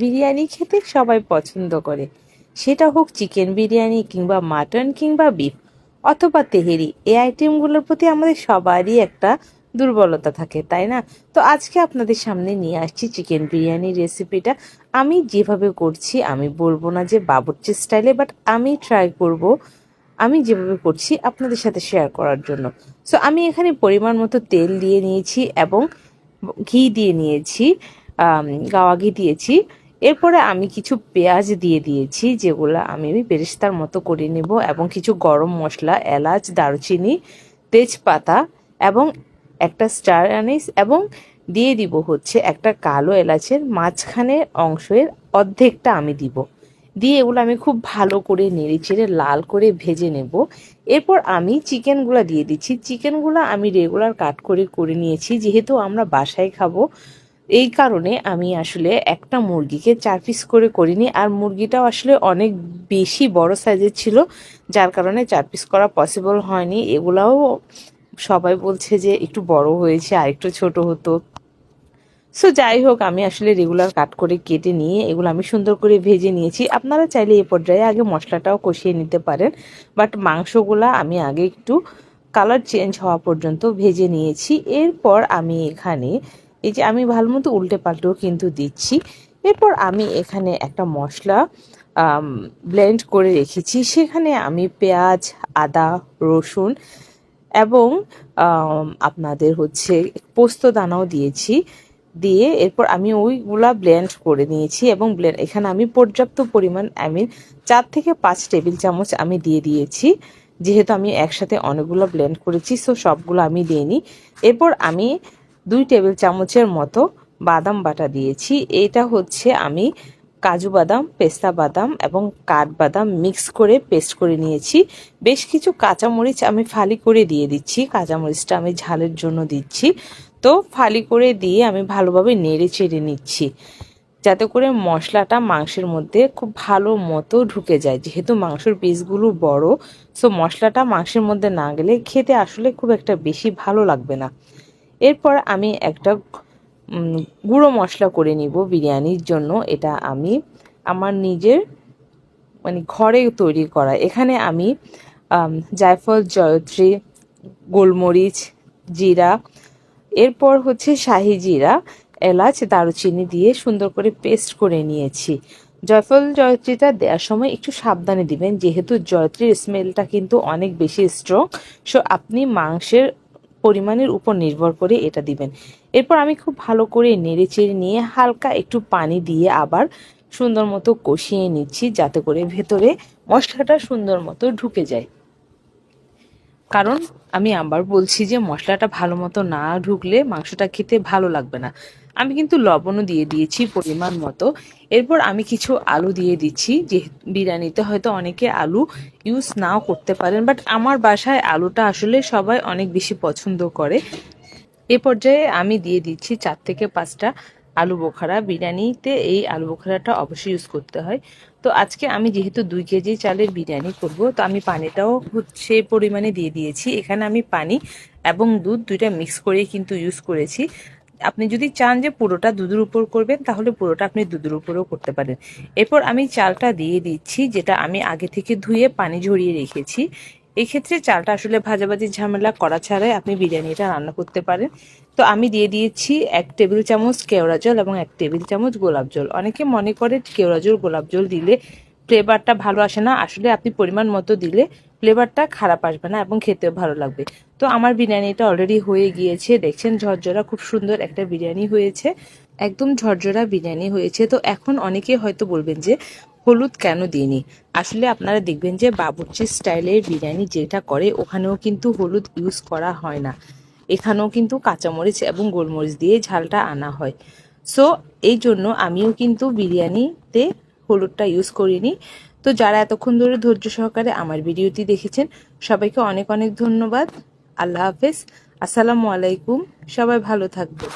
বিরিয়ানি খেতে সবাই পছন্দ করে। সেটা হোক চিকেন বিরিয়ানি কিংবা মাটন কিংবা বিফ, অথবা তেহেরি। এই আইটেমগুলোর প্রতি আমাদের সবারই একটা দুর্বলতা থাকে, তাই না? তো আজকে আপনাদের সামনে নিয়ে আসছি চিকেন বিরিয়ানি রেসিপিটা। আমি যেভাবে করছি, আমি বলব না যে বাবুর্চি স্টাইলে, বাট আমি ট্রাই করব। আমি যেভাবে করছি আপনাদের সাথে শেয়ার করার জন্য। সো আমি এখানে পরিমাণ মতো তেল দিয়ে নিয়েছি এবং ঘি দিয়ে নিয়েছি গাওয়া ঘি দিয়েছি। এরপরে আমি কিছু পেঁয়াজ দিয়ে দিয়েছি, যেগুলো আমি বেরেস্তার মতো করে নেব এবং কিছু গরম মশলা, এলাচ, দারুচিনি, তেজপাতা এবং একটা স্টার আনিস এবং দিয়ে দিব হচ্ছে একটা কালো এলাচের মাঝখানের অংশের অর্ধেকটা আমি দিব। দিয়ে এগুলো আমি খুব ভালো করে নেড়ে চেড়ে লাল করে ভেজে নেব। এরপর আমি চিকেনগুলো দিয়ে দিচ্ছি। চিকেনগুলো আমি রেগুলার কাট করে করে নিয়েছি। যেহেতু আমরা বাসায় খাব এই কারণে আমি আসলে একটা মুরগিকে চার পিস করে করিনি। আর মুরগিটাও আসলে অনেক বেশি বড় সাইজের ছিল, যার কারণে চার পিস করা পসিবল হয়নি। এগুলাও সবাই বলছে যে একটু বড় হয়েছে, আর একটু ছোট হতো। সো যাই হোক, আমি আসলে রেগুলার কাট করে কেটে নিয়ে এগুলো আমি সুন্দর করে ভেজে নিয়েছি। আপনারা চাইলে এই পর্যায়ে আগে মশলাটাও কষিয়ে নিতে পারেন বাট মাংসগুলা আমি আগে একটু কালার চেঞ্জ হওয়া পর্যন্ত ভেজে নিয়েছি। এরপর আমি এখানে এই যে আমি ভালো মতো উল্টে পাল্টেও কিন্তু দিচ্ছি। এরপর আমি এখানে একটা মশলা ব্লেন্ড করে রেখেছি। সেখানে আমি পেঁয়াজ, আদা, রসুন এবং আপনাদের হচ্ছে পোস্ত দানাও দিয়েছি। দিয়ে এরপর আমি ওইগুলা ব্লেন্ড করে নিয়েছি এবং ব্লেন্ড এখানে আমি পর্যাপ্ত পরিমাণ আই মিন চার থেকে পাঁচ টেবিল চামচ আমি দিয়ে দিয়েছি। যেহেতু আমি একসাথে অনেকগুলো ব্লেন্ড করেছি সো সবগুলো আমি দিইনি এরপর আমি দুই টেবিল চামচের মতো বাদাম বাটা দিয়েছি। এটা হচ্ছে আমি কাজু বাদাম, পেস্তা বাদাম এবং কাঠবাদাম মিক্স করে পেস্ট করে নিয়েছি। বেশ কিছু কাঁচামরিচ আমি ফালি করে দিয়ে দিচ্ছি। কাঁচামরিচটা আমি ঝালের জন্য দিচ্ছি। তো ফালি করে দিয়ে আমি ভালোভাবে নেড়ে চেড়ে নিচ্ছি যাতে করে মশলাটা মাংসের মধ্যে খুব ভালো মতো ঢুকে যায়। যেহেতু মাংসের পিসগুলো বড় সো মশলাটা মাংসের মধ্যে না গেলে খেতে আসলে খুব একটা বেশি ভালো লাগবে না। এরপর আমি একটা গুঁড়ো মশলা করে নিব বিরিয়ানির জন্য। এটা আমি আমার নিজের মানে ঘরে তৈরি করা। এখানে আমি জায়ফল, জয়ত্রী, গোলমরিচ, জিরা, এরপর হচ্ছে শাহি জিরা, এলাচ, দারুচিনি দিয়ে সুন্দর করে পেস্ট করে নিয়েছি। জয়ফল, জয়ত্রীটা দেওয়ার সময় একটু সাবধানে দিবেন, যেহেতু জয়ত্রীর স্মেলটা কিন্তু অনেক বেশি স্ট্রং সো আপনি মাংসের পরিমাণের উপর নির্ভর করে এটা দিবেন। এরপর আমি খুব ভালো করে নেড়ে চেড়ে নিয়ে হালকা একটু পানি দিয়ে আবার সুন্দর মতো কষিয়ে নিচ্ছি যাতে করে ভেতরে মশলাটা সুন্দর মতো ঢুকে যায়। কারণ আমি আবার বলছি যে মশলাটা ভালো মতো না ঢুকলে মাংসটা খেতে ভালো লাগবে না। আমি কিন্তু লবণও দিয়ে দিয়েছি পরিমাণ মতো। এরপর আমি কিছু আলু দিয়ে দিচ্ছি, যে বিরিয়ানিতে হয়তো অনেকে আলু ইউজ নাও করতে পারেন বাট আমার বাসায় আলুটা আসলে সবাই অনেক বেশি পছন্দ করে। এ পর্যায়ে আমি দিয়ে দিচ্ছি চার থেকে পাঁচটা আলু বোখারা, বিরিয়ানিতে এই আলু বোখারাটা অবশ্যই ইউজ করতে হয়। তো আজকে আমি যেহেতু দুই কেজি চালের বিরিয়ানি করব, তো আমি পানিটাও হচ্ছে পরিমাণে দিয়ে দিয়েছি। এখানে আমি পানি এবং দুধ দুইটা মিক্স করে কিন্তু ইউজ করেছি। আপনি যদি চান যে পুরোটা দুধের উপর করবেন, তাহলে পুরোটা আপনি দুধের উপরেও করতে পারেন। এরপর আমি চালটা দিয়ে দিচ্ছি, যেটা আমি আগে থেকে ধুয়ে পানি ঝরিয়ে রেখেছি। এক্ষেত্রে চালটা আসলে ভাজাভাজি ঝামেলা করা ছাড়াই আপনি বিরিয়ানিটা রান্না করতে পারেন। তো আমি দিয়ে দিয়েছি এক টেবিল চামচ কেওড়া জল এবং এক টেবিল চামচ গোলাপ জল। অনেকে মনে করে কেওড়া জল, গোলাপ জল দিলে ফ্লেভারটা ভালো আসে না। আসলে আপনি পরিমাণ মতো দিলে ফ্লেভারটা খারাপ আসবে না এবং খেতেও ভালো লাগবে। তো আমার বিরিয়ানিটা অলরেডি হয়ে গিয়েছে। দেখছেন ঝরঝরা খুব সুন্দর একটা বিরিয়ানি হয়েছে। একদম ঝরঝরা বিরিয়ানি হয়েছে। তো এখন অনেকে হয়তো বলবেন যে হলুদ কেন দিইনি? আসলে আপনারা দেখবেন যে বাবুর্চি স্টাইলের বিরিয়ানি যেটা করে, ওখানেও কিন্তু হলুদ ইউজ করা হয় না। এখানেও কিন্তু কাঁচামরিচ এবং গোলমরিচ দিয়ে ঝালটা আনা হয়। সো এই জন্য আমিও কিন্তু বিরিয়ানিতে হলুদটা ইউজ করিনি। তো যারা এতক্ষণ ধরে ধৈর্য সহকারে আমার ভিডিওটি দেখেছেন, সবাইকে অনেক অনেক ধন্যবাদ। আল্লাহ হাফেজ। আসসালামু আলাইকুম। সবাই ভালো থাকবে